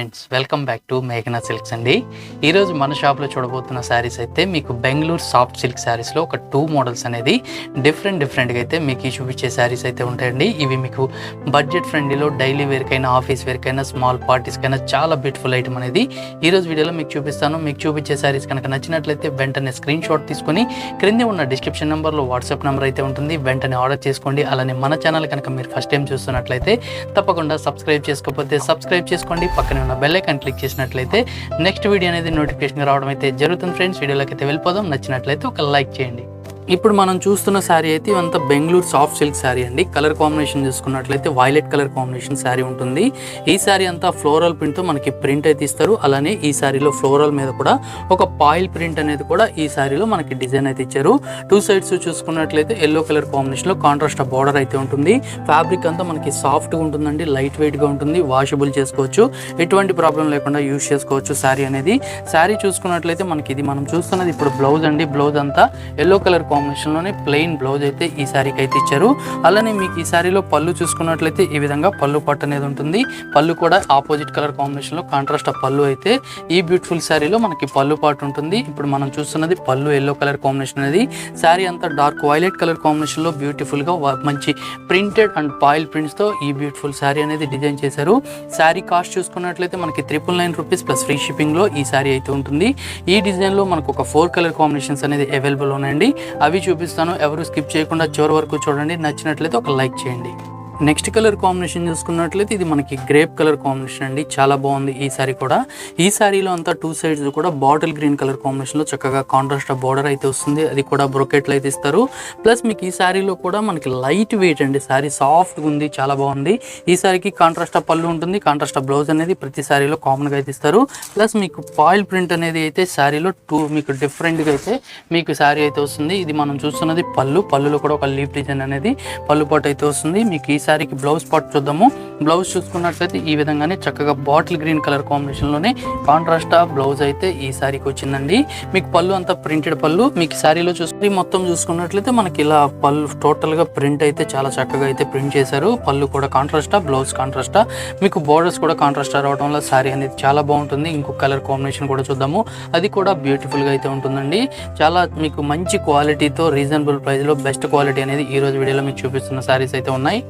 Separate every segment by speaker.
Speaker 1: Friends welcome back to మేఘనా silks అండి. ఈరోజు మన షాప్లో చూడబోతున్న శారీస్ అయితే మీకు బెంగళూరు సాఫ్ట్ సిల్క్ శారీస్లో ఒక టూ మోడల్స్ అనేది డిఫరెంట్ డిఫరెంట్గా అయితే మీకు చూపించే శారీస్ అయితే ఉంటాయండి. ఇవి మీకు బడ్జెట్ ఫ్రెండ్లీలో డైలీ వేర్కైనా ఆఫీస్ వేర్కైనా స్మాల్ పార్టీస్కైనా చాలా బ్యూటిఫుల్ ఐటమ్ అనేది ఈరోజు వీడియోలో మీకు చూపిస్తాను. మీకు చూపించే శారీస్ కనుక నచ్చినట్లయితే వెంటనే స్క్రీన్ షాట్ తీసుకొని క్రింద ఉన్న డిస్క్రిప్షన్ నెంబర్లో వాట్సాప్ నెంబర్ అయితే ఉంటుంది. వెంటనే ఆర్డర్ చేసుకోండి. అలానే మన ఛానల్ కనుక మీరు ఫస్ట్ టైం చూస్తున్నట్లయితే తప్పకుండా సబ్స్క్రైబ్ చేసుకోకపోతే సబ్స్క్రైబ్ చేసుకోండి. పక్కనే ఉన్న బెల్ ఐకాన్ క్లిక్ చేసినట్లయితే నెక్స్ట్ వీడియో అనేది నోటిఫికేషన్ రావడం అయితే జరుగుతుంది ఫ్రెండ్స్ వీడియోలోకి అయితే వెళ్ళిపోదాం. నచ్చినట్లయితే ఒక లైక్ చేయండి. ఇప్పుడు మనం చూస్తున్న శారీ అయితే ఇవంతా బెంగళూరు సాఫ్ట్ సిల్క్ శారీ అండి. కలర్ కాంబినేషన్ చూసుకున్నట్లయితే వైలెట్ కలర్ కాంబినేషన్ శారీ ఉంటుంది. ఈ శారీ అంతా ఫ్లోరల్ ప్రింట్తో మనకి ప్రింట్ అయితే ఇస్తారు. అలానే ఈ శారీలో ఫ్లోరల్ మీద కూడా ఒక పాయిల్ ప్రింట్ అనేది కూడా ఈ శారీలో మనకి డిజైన్ అయితే ఇచ్చారు. టూ సైడ్స్ చూసుకున్నట్లయితే ఎల్లో కలర్ కాంబినేషన్లో కాంట్రాస్ట్ బార్డర్ అయితే ఉంటుంది. ఫ్యాబ్రిక్ అంతా మనకి సాఫ్ట్గా ఉంటుందండి. లైట్ వెయిట్గా ఉంటుంది. వాషబుల్ చేసుకోవచ్చు. ఎటువంటి ప్రాబ్లం లేకుండా యూజ్ చేసుకోవచ్చు శారీ అనేది. శారీ చూసుకున్నట్లయితే మనకి ఇది మనం చూస్తున్నది ఇప్పుడు బ్లౌజ్ అండి. బ్లౌజ్ అంతా ఎల్లో కలర్ కాంబినేషన్లోనే ప్లెయిన్ బ్లౌజ్ అయితే ఈ శారీకి అయితే ఇచ్చారు. అలానే మీకు ఈ శారీలో పళ్ళు చూసుకున్నట్లయితే ఈ విధంగా పళ్ళు పట్టు అనేది ఉంటుంది. పళ్ళు కూడా ఆపోజిట్ కలర్ కాంబినేషన్లో కాంట్రాస్ట్ ఆ పళ్ళు అయితే ఈ బ్యూటిఫుల్ శారీలో మనకి పళ్ళు పాటు ఉంటుంది. ఇప్పుడు మనం చూస్తున్నది పళ్ళు ఎల్లో కలర్ కాంబినేషన్ అనేది. శారీ అంతా డార్క్ వైలెట్ కలర్ కాంబినేషన్లో బ్యూటిఫుల్గా మంచి ప్రింటెడ్ అండ్ పాయిల్ ప్రింట్స్తో ఈ బ్యూటిఫుల్ శారీ అనేది డిజైన్ చేశారు. శారీ కాస్ట్ చూసుకున్నట్లయితే మనకి triple nine rupees plus free షిప్పింగ్లో ఈ శారీ అయితే ఉంటుంది. ఈ డిజైన్లో మనకు ఒక ఫోర్ కలర్ కాంబినేషన్స్ అనేది అవైలబుల్ ఉన్నాయండి. అవి చూపిస్తాను. ఎవరు స్కిప్ చేయకుండా చివరి వరకు చూడండి. నచ్చినట్లయితే ఒక లైక్ చేయండి. నెక్స్ట్ కలర్ కాంబినేషన్ చూసుకున్నట్లయితే ఇది మనకి గ్రేప్ కలర్ కాంబినేషన్ అండి. చాలా బాగుంది ఈ సారీ కూడా. ఈ సారీలో అంతా టూ సైడ్స్ కూడా బాటిల్ గ్రీన్ కలర్ కాంబినేషన్లో చక్కగా కాంట్రాస్ట్ బార్డర్ అయితే వస్తుంది. అది కూడా బ్రొకెట్లు అయితే ఇస్తారు. ప్లస్ మీకు ఈ సారీలో కూడా మనకి లైట్ వెయిట్ అండి. సారీ సాఫ్ట్గా ఉంది చాలా బాగుంది. ఈ సారీకి కాంట్రాస్ట్ పళ్ళు ఉంటుంది కాంట్రాస్ట్ బ్లౌజ్ అనేది ప్రతి సారీలో కామన్గా అయితే ఇస్తారు. ప్లస్ మీకు పాయిల్ ప్రింట్ అనేది అయితే సారీలో టూ మీకు డిఫరెంట్గా అయితే మీకు సారీ అయితే వస్తుంది. ఇది మనం చూస్తున్నది పళ్ళు. పళ్ళులో కూడా ఒక లీఫ్ డిజైన్ అనేది పళ్ళు పాటు అయితే వస్తుంది. మీకు ఈ శారీకి బ్లౌజ్ పార్ట్ చూద్దాము. బ్లౌజ్ చూసుకున్నట్లయితే ఈ విధంగానే చక్కగా బాటిల్ గ్రీన్ కలర్ కాంబినేషన్లోనే కాంట్రాస్ట్ బ్లౌజ్ అయితే ఈ శారీకి వచ్చిందండి. మీకు పళ్ళు అంతా ప్రింటెడ్ పళ్ళు. మీకు శారీలో చూసుకుని మొత్తం చూసుకున్నట్లయితే మనకి ఇలా పళ్ళు టోటల్గా ప్రింట్ అయితే చాలా చక్కగా అయితే ప్రింట్ చేశారు. పళ్ళు కూడా కాంట్రాస్టా బ్లౌజ్ కాంట్రాస్టా. మీకు బోర్డర్స్ కూడా కాంట్రాస్టా రావడం వల్ల శారీ అనేది చాలా బాగుంటుంది. ఇంకో కలర్ కాంబినేషన్ కూడా చూద్దాము. అది కూడా బ్యూటిఫుల్గా అయితే ఉంటుందండి. చాలా మీకు మంచి క్వాలిటీతో రీజనబుల్ ప్రైస్లో బెస్ట్ క్వాలిటీ అనేది ఈరోజు వీడియోలో మీకు చూపిస్తున్న శారీస్ అయితే ఉన్నాయి.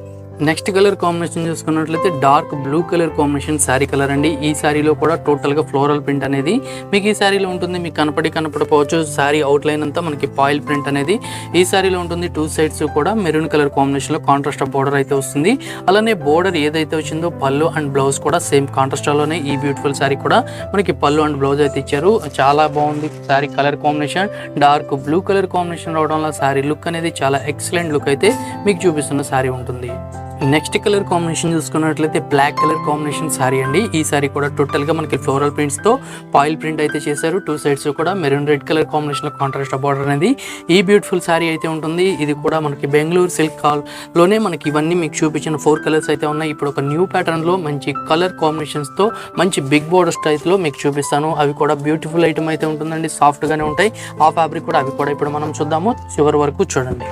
Speaker 1: నెక్స్ట్ కలర్ కాంబినేషన్ చూసుకున్నట్లయితే dark blue colour combination sari colour అండి. ఈ శారీలో కూడా టోటల్గా ఫ్లోరల్ ప్రింట్ అనేది మీకు ఈ శారీలో ఉంటుంది. మీకు కనపడి కనపడపోవచ్చు శారీ అవుట్లైన్ అంతా మనకి పాయిల్ ప్రింట్ అనేది. ఈ శారీలో ఉంటుంది టూ సైడ్స్ కూడా మెరూన్ కలర్ కాంబినేషన్లో కాంట్రాస్ట్ బోర్డర్ అయితే వస్తుంది. అలానే బోర్డర్ ఏదైతే వచ్చిందో పళ్ళు అండ్ బ్లౌజ్ కూడా సేమ్ కాంట్రాస్ట్లోనే ఈ బ్యూటిఫుల్ శారీ కూడా మనకి పళ్ళు అండ్ బ్లౌజ్ అయితే ఇచ్చారు. చాలా బాగుంది sari colour combination dark blue colour combination రావడం వల్ల శారీ లుక్ అనేది చాలా ఎక్సలెంట్ లుక్ అయితే మీకు చూపిస్తున్న శారీ ఉంటుంది. నెక్స్ట్ కలర్ కాంబినేషన్ చూసుకున్నట్లయితే బ్లాక్ కలర్ కాంబినేషన్ సారీ అండి. ఈ సారీ కూడా టోటల్గా మనకి ఫ్లోరల్ ప్రింట్స్తో పాయిల్ ప్రింట్ అయితే చేశారు. టూ సైడ్స్ కూడా మెరూన్ రెడ్ కలర్ కాంబినేషన్లో కాంట్రాస్ట్ బార్డర్ అనేది. ఈ బ్యూటిఫుల్ సారీ అయితే ఉంటుంది. ఇది కూడా మనకి బెంగళూరు సిల్క్ కాల్లోనే మనకి ఇవన్నీ మీకు చూపించిన ఫోర్ కలర్స్ అయితే ఉన్నాయి. ఇప్పుడు ఒక న్యూ ప్యాటర్న్లో మంచి కలర్ కాంబినేషన్స్తో మంచి బిగ్ బోర్డర్ స్టైల్లో మీకు చూపిస్తాను. అవి కూడా బ్యూటిఫుల్ ఐటమ్ అయితే ఉంటుందండి. సాఫ్ట్గానే ఉంటాయి. ఆ ఫ్యాబ్రిక్ కూడా అవి కూడా ఇప్పుడు మనం చూద్దాము. చివరి వరకు చూడండి.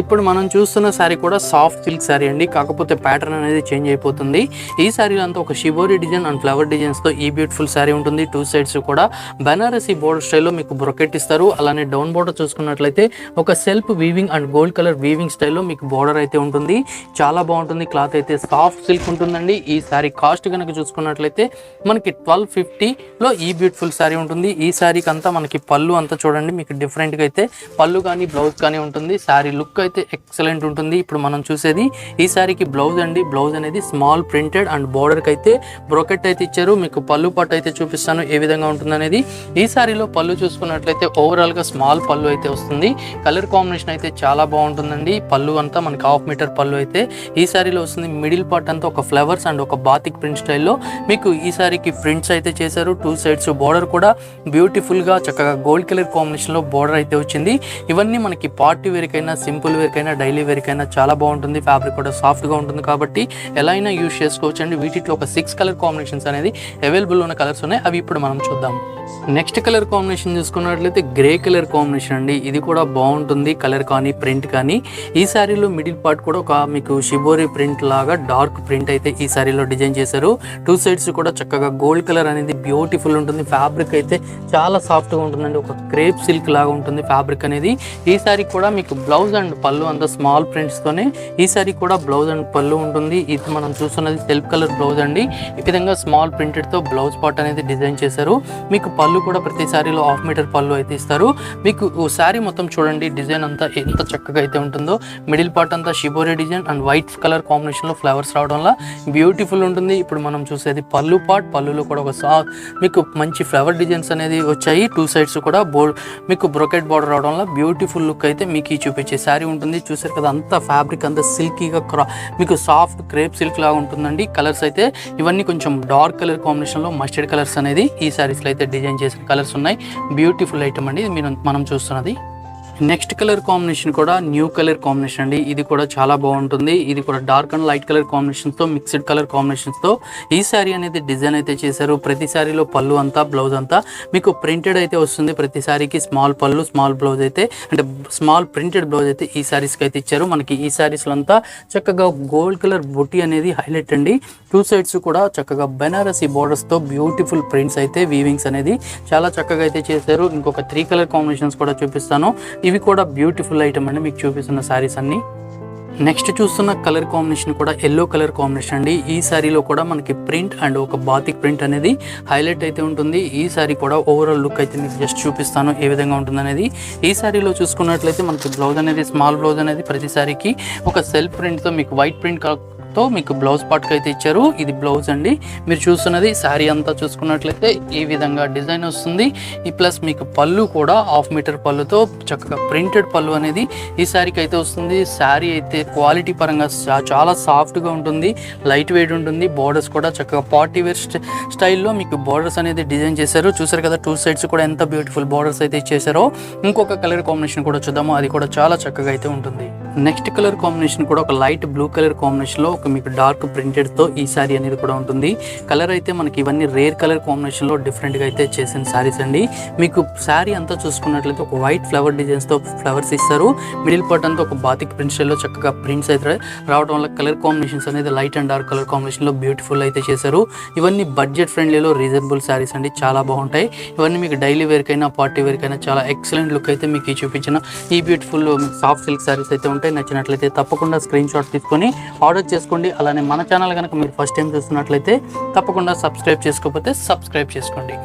Speaker 1: ఇప్పుడు మనం చూస్తున్న శారీ కూడా సాఫ్ట్ సిల్క్ శారీ అండి. కాకపోతే ప్యాటర్న్ అనేది చేంజ్ అయిపోతుంది. ఈ శారీలో అంతా ఒక షిబోరి డిజైన్ అండ్ ఫ్లవర్ డిజైన్స్తో ఈ బ్యూటిఫుల్ శారీ ఉంటుంది. టూ సైడ్స్ కూడా బనారసీ బోర్డర్ స్టైల్లో మీకు బ్రొకెట్ ఇస్తారు. అలానే డౌన్ బోర్డర్ చూసుకున్నట్లయితే ఒక self weaving and gold colour weaving స్టైల్లో మీకు బోర్డర్ అయితే ఉంటుంది. చాలా బాగుంటుంది. క్లాత్ అయితే సాఫ్ట్ సిల్క్ ఉంటుందండి. ఈ శారీ కాస్ట్ కనుక చూసుకున్నట్లయితే మనకి ట్వెల్వ్ ఫిఫ్టీలో ఈ బ్యూటిఫుల్ శారీ ఉంటుంది. ఈ శారీకి అంతా మనకి పళ్ళు అంతా చూడండి. మీకు డిఫరెంట్గా అయితే పళ్ళు కానీ బ్లౌజ్ కానీ ఉంటుంది. శారీ లుక్ అయితే ఎక్సలెంట్ ఉంటుంది. ఇప్పుడు మనం చూసేది ఈ సారీకి బ్లౌజ్ అండి. బ్లౌజ్ అనేది స్మాల్ ప్రింటెడ్ అండ్ బార్డర్కి అయితే బ్రోకెట్ అయితే ఇచ్చారు. మీకు పళ్ళు పట్టు అయితే చూపిస్తాను ఏ విధంగా ఉంటుందనేది ఈ సారీలో పళ్ళు చూసుకున్నట్లయితే ఓవరాల్గా స్మాల్ పళ్ళు అయితే వస్తుంది. కలర్ కాంబినేషన్ అయితే చాలా బాగుంటుందండి. పళ్ళు అంతా మనకి హాఫ్ మీటర్ పళ్ళు అయితే ఈ సారీలో వస్తుంది. మిడిల్ పార్ట్ అంతా ఒక ఫ్లవర్స్ అండ్ ఒక బాతిక్ ప్రింట్ స్టైల్లో మీకు ఈ సారీకి ప్రింట్స్ అయితే చేశారు. టూ సైడ్స్ బోర్డర్ కూడా బ్యూటిఫుల్గా చక్కగా గోల్డ్ కలర్ కాంబినేషన్లో బోర్డర్ అయితే వచ్చింది. ఇవన్నీ మనకి పార్టీ వేరికైనా సింపుల్ సింపుల్ వేర్కైనా డైలీ వేర్కైనా చాలా బాగుంటుంది. ఫ్యాబ్రిక్ కూడా సాఫ్ట్గా ఉంటుంది కాబట్టి ఎలా అయినా యూస్ చేసుకోవచ్చు అండి వీటిలో ఒక సిక్స్ కలర్ కాంబినేషన్స్ అనేది అవైలబుల్ ఉన్న కలర్స్ ఉన్నాయి. అవి ఇప్పుడు మనం చూద్దాం. నెక్స్ట్ కలర్ కాంబినేషన్ చూసుకున్నట్లయితే గ్రే కలర్ కాంబినేషన్ అండి. ఇది కూడా బాగుంటుంది. కలర్ కానీ ప్రింట్ కానీ. ఈ శారీలో మిడిల్ పార్ట్ కూడా ఒక మీకు షిబోరి ప్రింట్ లాగా డార్క్ ప్రింట్ అయితే ఈ శారీలో డిజైన్ చేశారు. టూ సైడ్స్ కూడా చక్కగా గోల్డ్ కలర్ అనేది బ్యూటిఫుల్ ఉంటుంది. ఫ్యాబ్రిక్ అయితే చాలా సాఫ్ట్గా ఉంటుందండి. ఒక క్రేప్ సిల్క్ లాగా ఉంటుంది ఫ్యాబ్రిక్ అనేది. ఈ శారీ కూడా మీకు బ్లౌజ్ అండ్ పళ్ళు అంత స్మాల్ ప్రింట్స్తోనే ఈ శారీ కూడా బ్లౌజ్ అండ్ పళ్ళు ఉంటుంది. ఇది మనం చూస్తున్నది సెల్ఫ్ కలర్ బ్లౌజ్ అండి. ఈ విధంగా స్మాల్ ప్రింటెడ్తో బ్లౌజ్ పార్ట్ అనేది డిజైన్ చేశారు. మీకు పళ్ళు కూడా ప్రతి సారీలో హాఫ్ మీటర్ పళ్ళు అయితే ఇస్తారు. మీకు శారీ మొత్తం చూడండి డిజైన్ అంతా ఎంత చక్కగా అయితే ఉంటుందో. మిడిల్ పార్ట్ అంతా shibori design and white colour కాంబినేషన్లో ఫ్లవర్స్ రావడం వల్ల బ్యూటిఫుల్ ఉంటుంది. ఇప్పుడు మనం చూసేది పళ్ళు పార్ట్ పళ్ళులో కూడా ఒక సా మీకు మంచి ఫ్లవర్ డిజైన్స్ అనేది వచ్చాయి. టూ సైడ్స్ కూడా బోర్డ్ మీకు బ్రొకెట్ బార్డర్ రావడం వల్ల బ్యూటిఫుల్ లుక్ అయితే మీకు ఈ చూపించే శారీ ఉంటుంది. చూసారు కదా అంతా ఫ్యాబ్రిక్ అంతా సిల్కీగా క్రా మీకు సాఫ్ట్ క్రేప్ సిల్క్ లాగా ఉంటుందండి. కలర్స్ అయితే ఇవన్నీ కొంచెం డార్క్ కలర్ కాంబినేషన్లో మస్టర్డ్ కలర్స్ అనేది ఈ శారీస్లో అయితే డిజైన్ చేసిన కలర్స్ ఉన్నాయి. బ్యూటిఫుల్ ఐటమ్ అండి. ఇది మీరు మనం చూస్తున్నది. నెక్స్ట్ కలర్ కాంబినేషన్ కూడా న్యూ కలర్ కాంబినేషన్ అండి. ఇది కూడా చాలా బాగుంటుంది. ఇది కూడా డార్క్ అండ్ లైట్ కలర్ కాంబినేషన్తో మిక్స్డ్ కలర్ కాంబినేషన్స్తో ఈ శారీ అనేది డిజైన్ అయితే చేశారు. ప్రతి శారీలో పళ్ళు అంతా బ్లౌజ్ అంతా మీకు ప్రింటెడ్ అయితే వస్తుంది. ప్రతి శారీకి స్మాల్ పళ్ళు స్మాల్ బ్లౌజ్ అయితే అంటే స్మాల్ ప్రింటెడ్ బ్లౌజ్ అయితే ఈ శారీస్కి అయితే ఇచ్చారు. మనకి ఈ శారీస్లో అంతా చక్కగా గోల్డ్ కలర్ బొట్టి అనేది హైలైట్ అండి. టూ సైడ్స్ కూడా చక్కగా బెనారసీ బోర్డర్స్తో బ్యూటిఫుల్ ప్రింట్స్ అయితే వీవింగ్స్ అనేది చాలా చక్కగా అయితే చేశారు. ఇంకొక త్రీ కలర్ కాంబినేషన్స్ కూడా చూపిస్తాను. ఇవి కూడా బ్యూటిఫుల్ ఐటమ్ అండి. మీకు చూపిస్తున్న శారీస్ అన్ని. నెక్స్ట్ చూస్తున్న కలర్ కాంబినేషన్ కూడా ఎల్లో కలర్ కాంబినేషన్ అండి. ఈ శారీలో కూడా మనకి ప్రింట్ అండ్ ఒక బాతిక్ ప్రింట్ అనేది హైలైట్ అయితే ఉంటుంది. ఈ శారీ కూడా ఓవరాల్ లుక్ అయితే మీకు జస్ట్ చూపిస్తాను ఏ విధంగా ఉంటుంది అనేది. ఈ శారీలో చూసుకున్నట్లయితే మనకి బ్లౌజ్ అనేది స్మాల్ బ్లౌజ్ అనేది ప్రతి శారీకి ఒక సెల్ఫ్ ప్రింట్తో మీకు వైట్ ప్రింట్ తో మీకు బ్లౌజ్ పార్ట్కి అయితే ఇచ్చారు. ఇది బ్లౌజ్ అండి. మీరు చూస్తున్నది శారీ అంతా చూసుకున్నట్లయితే ఈ విధంగా డిజైన్ వస్తుంది. ఈ ప్లస్ మీకు పళ్ళు కూడా హాఫ్ మీటర్ పళ్ళుతో చక్కగా ప్రింటెడ్ పళ్ళు అనేది ఈ శారీకి అయితే వస్తుంది. శారీ అయితే క్వాలిటీ పరంగా చా- చాలా సాఫ్ట్గా ఉంటుంది. లైట్ వెయిట్ ఉంటుంది. బోర్డర్స్ కూడా చక్కగా పార్టీ వేర్ స్టైల్లో మీకు బోర్డర్స్ అనేది డిజైన్ చేశారు. చూసారు కదా టూ సైడ్స్ కూడా ఎంత బ్యూటిఫుల్ బోర్డర్స్ అయితే ఇచ్చేసారో ఇంకొక కలర్ కాంబినేషన్ కూడా చూద్దాము. అది కూడా చాలా చక్కగా అయితే ఉంటుంది. నెక్స్ట్ కలర్ కాంబినేషన్ కూడా ఒక లైట్ బ్లూ కలర్ కాంబినేషన్లో ఒక మీకు డార్క్ ప్రింటెడ్తో ఈ సారీ అనేది కూడా ఉంటుంది. కలర్ అయితే మనకి ఇవన్నీ రేర్ కలర్ కాంబినేషన్లో అయితే చేసిన సారీస్ అండి. మీకు శారీ అంతా చూసుకున్నట్లయితే ఒక వైట్ ఫ్లవర్ డిజైన్స్తో ఫ్లవర్స్ ఇస్తారు. మిడిల్ పార్ట్ అంతా ఒక బాతిక్ ప్రింట్ చక్కగా ప్రింట్స్ అయితే రావడం వల్ల కలర్ కాంబినేషన్స్ అనేది లైట్ అండ్ డార్క్ కలర్ కాంబినేషన్లో బ్యూటిఫుల్ అయితే చేశారు. ఇవన్నీ బడ్జెట్ ఫ్రెండ్లీలో రీజనబుల్ శారీస్ అండి. చాలా బాగుంటాయి. ఇవన్నీ మీకు డైలీ వేర్కైనా పార్టీ వేర్కైనా చాలా ఎక్సలెంట్ లుక్ అయితే మీకు చూపించిన ఈ బ్యూటిఫుల్ సాఫ్ట్ సిల్క్ శారీస్ అయితే ఉంటాయి. నచ్చినట్లయితే తప్పకుండా స్క్రీన్ షాట్ తీసుకొని ఆర్డర్ చేసుకోండి. అలానే మన ఛానల్ కనుక మీరు ఫస్ట్ టైం చూస్తున్నట్లయితే తప్పకుండా సబ్స్క్రైబ్ చేసుకోకపోతే సబ్స్క్రైబ్ చేసుకోండి.